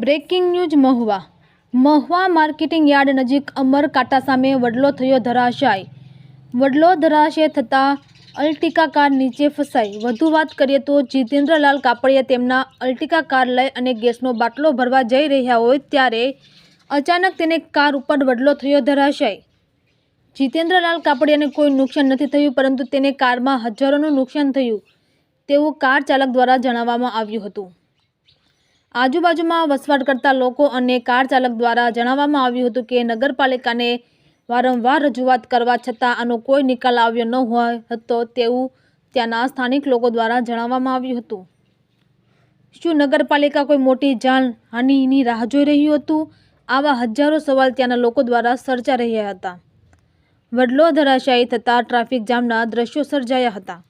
Breaking news Mahuva. Mahuva marketing yard નજીક અમર કાંટા સામે વડલો થયો ધરાશાય. વડલો ધરાશય થતાં અલ્ટિકા કાર નીચે ફસાઈ. વધુ વાત કરીએ તો જીતેન્દ્રલાલ કાપડિયા તેમના અલ્ટિકા કાર લઈ અને ગેસનો બાટલો ભરવા જઈ રહ્યા હોય ત્યારે અચાનક તેને કાર ઉપર વડલો થયો ધરાશાય. જીતેન્દ્રલાલ કાપડિયાને કોઈ નુકસાન નથી થયું, પરંતુ તેને કારમાં હજારોનું નુકસાન થયું, તેવું કાર ચાલક દ્વારા જણાવવામાં આવ્યું હતું. આજુબાજુમાં વસવાટ કરતા લોકો અને કાર ચાલક દ્વારા જણાવવામાં આવ્યું હતું કે નગરપાલિકાને વારંવાર રજૂઆત કરવા છતાં આનો કોઈ નિકાલ આવ્યો ન હોય હતો તેવું ત્યાંના સ્થાનિક લોકો દ્વારા જણાવવામાં આવ્યું હતું. શું નગરપાલિકા કોઈ મોટી જાનહાનિની રાહ જોઈ રહ્યું હતું? આવા હજારો સવાલ ત્યાંના લોકો દ્વારા સર્જા રહ્યા હતા. વડલો ધરાશાયી થતાં ટ્રાફિક જામના દ્રશ્યો સર્જાયા હતા.